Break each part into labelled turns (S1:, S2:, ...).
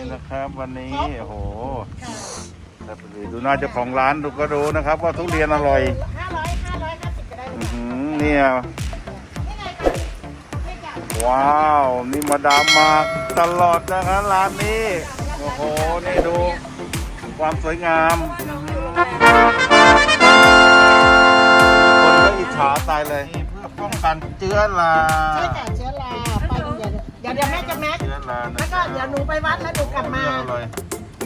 S1: นี่นะครับ วันนี้โอ้โห
S2: ค่ะ
S1: ครับดูหน้าเจ้าของร้านดูก็รู้นะครับ ว่าทุเรียนอร่อย
S2: ห้าร้อยห้าร้อยห้าสิบก็ได้
S1: อื้อหือเนี่ย
S2: นี่ไงคะนี่จ้ะ
S1: ว้าว นี่มาดามมาตลอดนะครับร้านนี้ โอ้โห นี่ดู ความสวยงามอื้อหือคนก็อิจฉาตายเลย เพื่อป้องกันเชื้อรา
S2: ใช่จ้ะเชื้อราไป เดี๋ยวเดี๋ยวเดี๋ยวแม่จะแม็ก
S1: เชื้อรานะ
S2: แล้วก็เดี๋ยวหนูไปวัดแล้วหนูกลับมา
S1: อร่อย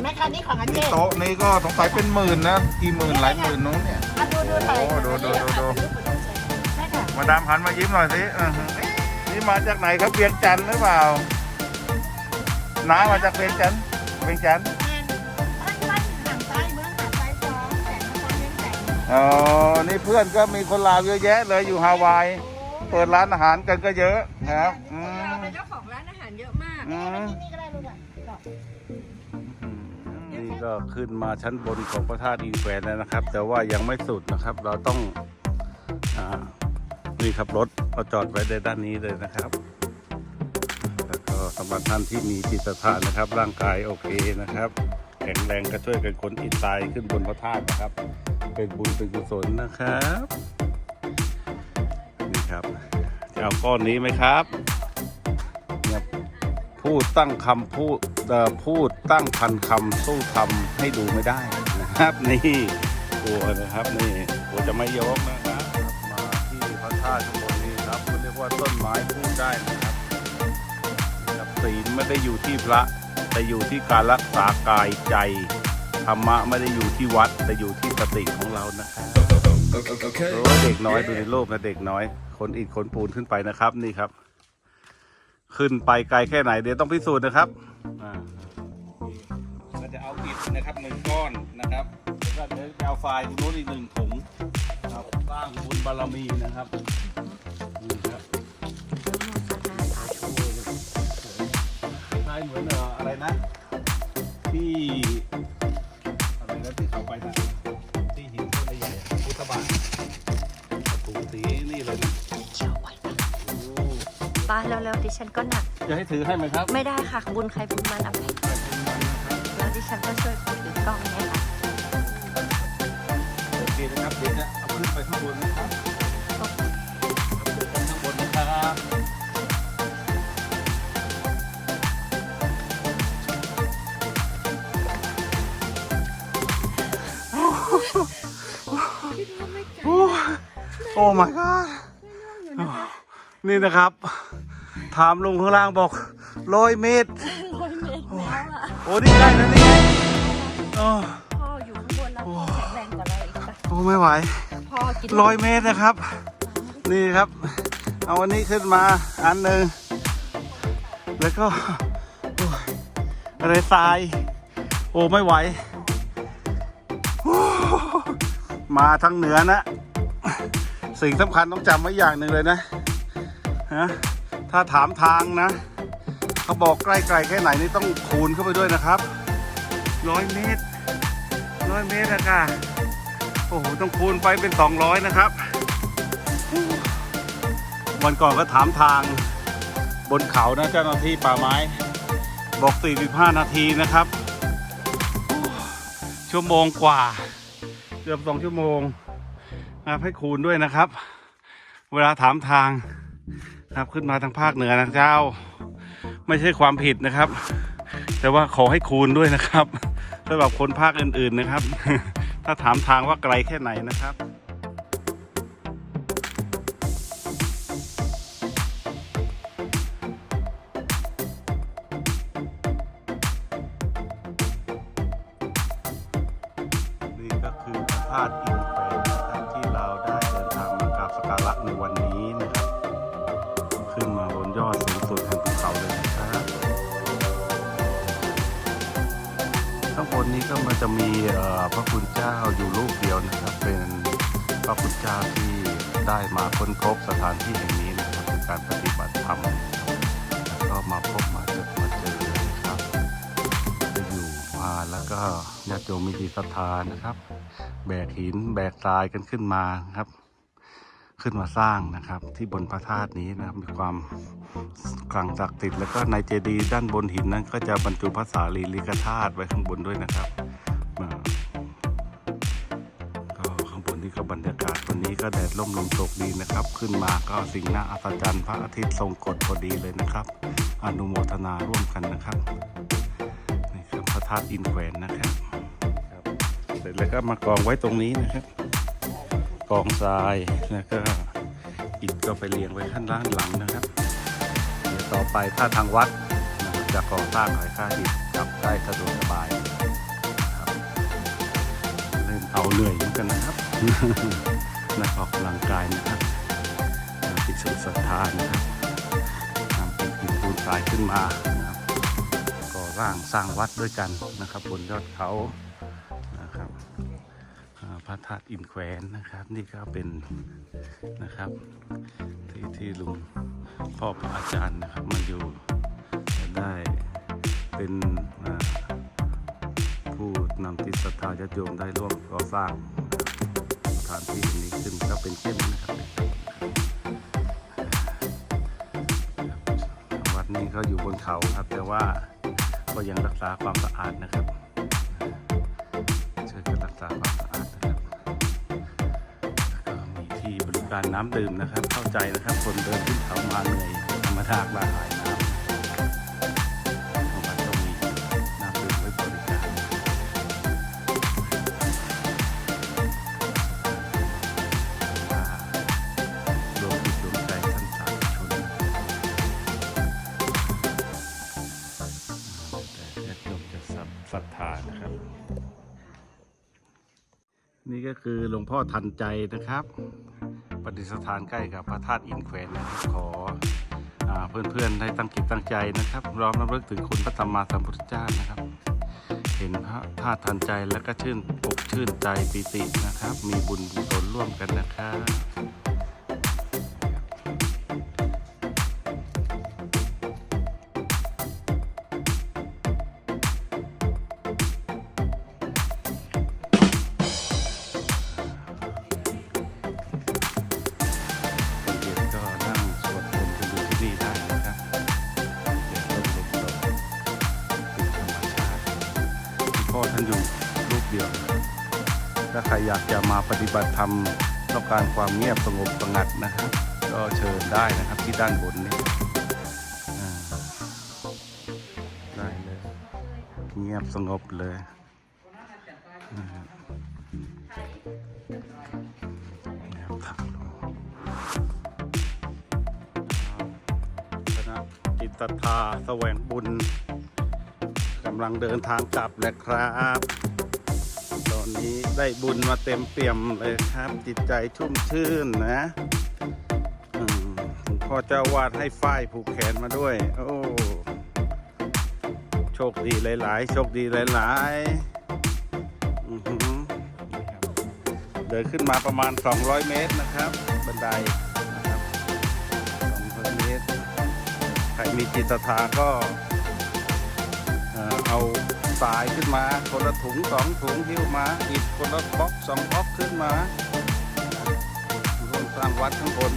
S2: แม็กคันนี้ของอาเจ
S1: โต๊ะนี้ก็สงสัยเป็นหมื่นนะ กี่หมื่นหลายหมื่นนู้นเนี่ย
S2: มาดูดูหน่อย
S1: โอ้ดูดูดูดู
S2: ใช่ค่ะ
S1: มาดามหันมายิ้มหน่อยสิอื้อหือเอ๊ะนี่มาจากไหนครับเวียงจันทร์หรือเปล่า น้ามาจากเวียงจันทร์เวียงจันทร์
S2: บ้านบ้านห่างซ้ายเมืองห่างซ้ายสองแสนนครเลี้ยงแสน
S1: อ๋อ นี่เพื่อนก็มีคนลาวเยอะแยะเลยอยู่ฮาวาย เปิดร้านอาหารกันก็เยอะนะครับอืม
S3: เราเป็นเจ้าของร้าน อาหา
S2: นี่ก็
S1: ขึ้นมาชั้นบนของพระธาตุอินแขวนแล้วนะครับ แต่ว่ายังไม่สุดนะครับ เราต้องอ่านี่ครับรถเราจอดไว้ในด้านนี้เลยนะครับ แล้วก็สำหรับท่านที่มีจิตศรัทธานะครับ ร่างกายโอเคนะครับ แข็งแรงก็ช่วยกันขนอิฐทรายขึ้นบนพระธาตุนะครับ เป็นบุญเป็นกุศลนะครับนี่ครับจะเอาก้อนนี้ไหมครับ พูดตั้งคำพูดเอ่อพูดตั้งพันคำสู้ทำให้ดูไม่ได้นะครับ นี่กลัวนะครับนี่กลัวจะไม่ยกนะครับมาที่พระธาตุข้างบนนี้ครับเขาเรียกว่าต้นไม้พูดได้นะครับนะครับศีลไม่ได้อยู่ที่พระแต่อยู่ที่การรักษากายใจธรรมะไม่ได้อยู่ที่วัดแต่อยู่ที่สติของเรานะครับโอ้เด็กน้อยดูในรูปนะเด็กน้อย คนอีกคนปูนขึ้นไปนะครับนี่ครับ ขึ้นไปไกลแค่ไหนเดี๋ยวต้องพิสูจน์นะครับอ่าเราจะเอาอิฐนะครับหนึ่งก้อนนะครับแล้วก็เดี๋ยวจะเอาไฟล์ตรงนู้นอีกหนึ่งถุงครับสร้างบุญบารมีนะครับนี่ครับคล้ายเหมือนเอ่ออะไรนะ ที่อะไรนะที่เขาไปนะที่หินต้นใหญ่ๆอะพุทธบาทถุงสีนี่เลยนะ
S3: ป้าเร็วๆดิฉันก็หนัก
S1: จะให้ถือให้ไหมครับ
S3: ไม่ได้ค่ะบุญใครบุญมันเอาไปแล้วดิฉันก็ช่วยถือกล้องเนี่ยค่ะ
S1: โอเคนะครับเดี๋ยวจะเอาขึ้นไปข้างบนนะครับเอาขึ้นไปข้างบนนะครับโอ้โอ้ my god นี่นะครับ ถามลุงข้างล่างบอกร้อยเมตร
S3: ร้อยเมตรแล้วอะ
S1: โอ้นี่ใกล้นะนี่โอ้
S3: พ่ออยู่ข้างบนแล้วพ่อแข็งแรงกว่าเราอีกค่ะ
S1: โอ้ไม่ไหว
S3: พ่อกิน
S1: ร้อยเมตรนะครับ นี่ครับ เอาอันนี้ขึ้นมาอันหนึ่งแล้วก็โอ้ยอะไรทราย โอ้ไม่ไหวโอ้มาทางเหนือนะ สิ่งสำคัญต้องจำไว้อย่างหนึ่งเลยนะฮะ ถ้าถามทางนะ เขาบอกใกล้ๆแค่ไหนนี่ต้องคูณเข้าไปด้วยนะครับร้อยเมตรร้อยเมตรอะค่ะโอ้โหต้องคูณไปเป็น 200 นะครับ วันก่อนก็ถามทางบนเขานะเจ้าหน้าที่ป่าไม้ บอก 45 นาทีนะครับ ชั่วโมงกว่า เกือบสองชั่วโมงนะครับให้คูณด้วยนะครับ เวลาถามทาง นะครับขึ้นมาทางภาคเหนือนะเจ้า ไม่ใช่ความผิดนะครับ แต่ว่าขอให้คูณด้วยนะครับสำหรับคนภาคอื่นๆนะครับ ถ้าถามทางว่าไกลแค่ไหนนะครับนี่ก็คือพระธาตุอินแขวนนะครับที่เราได้เดินทางมากราบสักการะในวันนี้ นนี้ก็มันจะมีพระคุณเจ้าอยู่รูปเดียวนะครับ เป็นพระคุณเจ้าที่ได้มาค้นพบสถานที่แห่งนี้นะครับคือการปฏิบัติธรรมแล้วก็มาพบมาเจอมาเจอครับจะอยู่มาแล้วก็ญาติโยมมีจิตศรัทธานะครับ แบกหินแบกทรายกันขึ้นมาครับ ขึ้นมาสร้างนะครับ ที่บนพระธาตุนี้นะมีความขลังศักดิ์สิทธิ์แล้วก็ในเจดีย์ด้านบนหินนั้นก็จะบรรจุพระสารีริกธาตุไว้ข้างบนด้วยนะครับก็ข้างบนนี้ก็บรรยากาศวันนี้ก็แดดร่มลมตกดีนะครับ ขึ้นมาก็สิ่งน่าอัศจรรย์พระอาทิตย์ทรงกฎพอดีเลยนะครับ อนุโมทนาร่วมกันนะครับนี่ครับพระธาตุอินแขวนนะครับเสร็จแล้วก็มากองไว้ตรงนี้นะครับ องทรายแล้วก็อิฐก็ไปเรียงไว้ข้างล่างหลังนะครับเดี๋ยวต่อไปถ้าทางวัดนะจะก่อสร้างหอยค่าอิฐกับได้สะดวกสบายนะครับเล่นเอาเหนื่อยเหมือนกันนะครับนักออกกำลังกายนะครับติดสุดศรัทธานะครับนำอิฐหินปูนทรายขึ้นมานะครับก่อร่างสร้างวัดด้วยกันนะครับ บนยอดเขา ระธาตุอินแขวนนะครับ นี่ก็เป็นนะครับ ที่ที่ลุงพ่อพระอาจารย์นะครับมาอยู่ได้เป็นผู้นำติศรัทธาญาติโยมได้ร่วมก่อสร้างสถานที่แห่งนี้ขึ้นก็เป็นเข้มนะครับวัดนี้ก็อยู่บนเขาครับ แต่ว่าก็ยังรักษาความสะอาดนะครับช่วยกันรักษาความ การน้ำดื่มนะครับ เข้าใจนะครับ คนเดินขึ้นเขามาเหนื่อยธรรมดากลาหายน้ำทางวัดก็มีน้ำดื่มไว้บริการรวมจิตรวมใจท่านสาธุชนแต่ญาติโยมจะศรัทธานะครับ นี่ก็คือหลวงพ่อทันใจนะครับ ปฏิสถานใกล้กับพระธาตุอินแขวนนะครับขออเพื่อนๆได้ตั้งจิตตั้งใจนะครับร้อมรำลึกถึงคุณพระธรรมาสัมพุทธเจ้านะครับ เห็นพระธาตุทันใจแล้วก็ชื่นอกชื่นใจปิตินะครับ มีบุญกุศลร่วมกันนะครับ รูปเดียว ถ้าใครอยากจะมาปฏิบัติธรรมต้องการความเงียบสงบสงัดนะครับ ก็เชิญได้นะครับที่ด้านบนนี้ได้เลยเงียบสงบเลยนะครับแนวทางลงคณะจิตศรัทธาแสวงบุญำลังเดินทางกลับแหละครับ ตอนนี้ได้บุญมาเต็มเปี่ยมเลยครับ จิตใจชุ่มชื่นนะอืมหลวงพ่อเจ้าวาดให้ฝ้ายผูกแขนมาด้วย โอ้โชคดีหลาย ๆ โชคดีหลาย ๆ เดินขึ้นมาประมาณ 200 เมตรนะครับ บันไดนะครับ200เมตร ใครมีจิตศรัทธาก็ เอาสายขึ้นมา คนละถุงสองถุงหิ้วมาอิฐคนละบล็อกสองบล็อกขึ้นมาร่วมสร้างวัดข้างบน